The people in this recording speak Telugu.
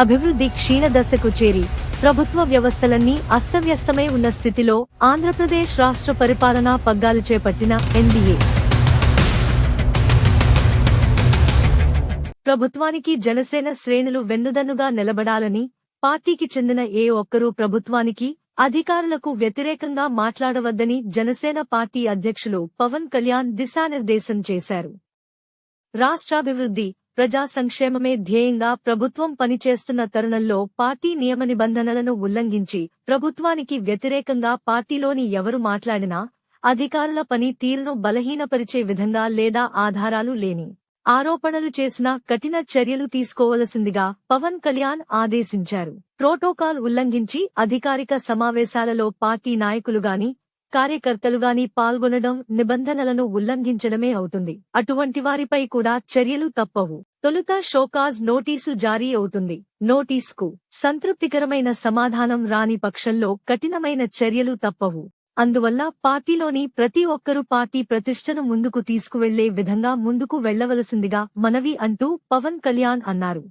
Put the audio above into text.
అభివృద్ధి క్షీణదశకు చేరి ప్రభుత్వ వ్యవస్థలన్నీ అస్తవ్యస్తమై ఉన్న స్థితిలో ఆంధ్రప్రదేశ్ రాష్ట్ర పరిపాలనా పగ్గాలు చేపట్టిన ఎన్డీఏ. ప్రభుత్వానికి జనసేన శ్రేణులు వెన్నుదన్నుగా నిలబడాలని పార్టీకి చెందిన ఏ ఒక్కరూ ప్రభుత్వానికి అధికారులకు వ్యతిరేకంగా మాట్లాడవద్దని జనసేన పార్టీ అధ్యక్షులు పవన్ కళ్యాణ్ దిశానిర్దేశం చేశారు. రాష్ట్రాభివృద్ధి ప్రజా సంక్షేమమే ధ్యేయంగా ప్రభుత్వం పనిచేస్తున్న తరుణంలో పార్టీ నియమ నిబంధనలను ఉల్లంఘించి ప్రభుత్వానికి వ్యతిరేకంగా పార్టీలోని ఎవరు మాట్లాడినా అధికారుల పని తీరును బలహీనపరిచే విధంగా లేదా ఆధారాలు లేని ఆరోపణలు చేసినా కఠిన చర్యలు తీసుకోవలసిందిగా పవన్ కళ్యాణ్ ఆదేశించారు. ప్రోటోకాల్ ఉల్లంఘించి అధికారిక సమావేశాలలో పార్టీ నాయకులుగాని కార్యకర్తలుగాని పాల్గొనడం నిబంధనలను ఉల్లంఘించడమే అవుతుంది. అటువంటి వారిపై కూడా చర్యలు తప్పవు. తొలుత షోకాజ్ నోటీసు జారీ అవుతుంది. నోటీస్కు సంతృప్తికరమైన సమాధానం రాని పక్షంలో కఠినమైన చర్యలు తప్పవు. అందువల్ల పార్టీలోని ప్రతి ఒక్కరూ పార్టీ ప్రతిష్టను ముందుకు తీసుకువెళ్ళే విధంగా ముందుకు వెళ్ళవలసిందిగా మనవి అంటూ పవన్ కళ్యాణ్ అన్నారు.